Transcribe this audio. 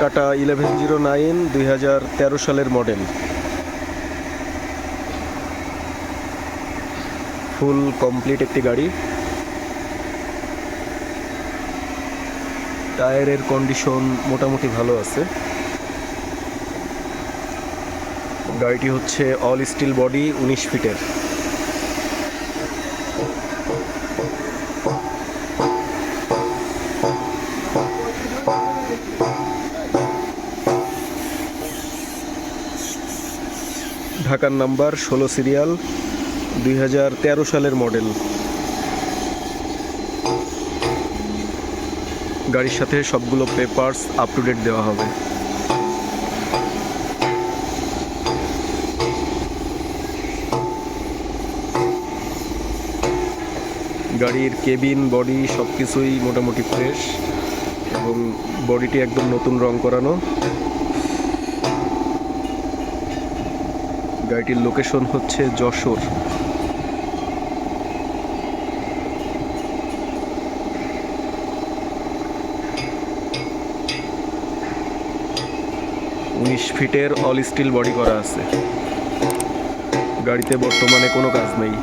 Tata eleven zero nine দুই হাজার তেরো সালের মডেল ফুল কমপ্লিট একটি গাড়ি। টায়ারের কন্ডিশন মোটামুটি ভালো আছে। গাড়িটি হচ্ছে অল স্টিল বডি উনিশ ফিটের। ঢাকার নাম্বার ষোলো সিরিয়াল, দুই হাজার তেরো সালের মডেল। গাড়ির সাথে সবগুলো পেপারস আপ টু ডেট দেওয়া হবে। গাড়ির কেবিন বডি সব কিছুই মোটামুটি ফ্রেশ এবং বডিটি একদম নতুন রং করানো। গাড়িটির লোকেশন হচ্ছে যশোর। উনিশ ফিটের অল স্টিল বডি করা আছে। গাড়িতে বর্তমানে কোনো কাজ নেই।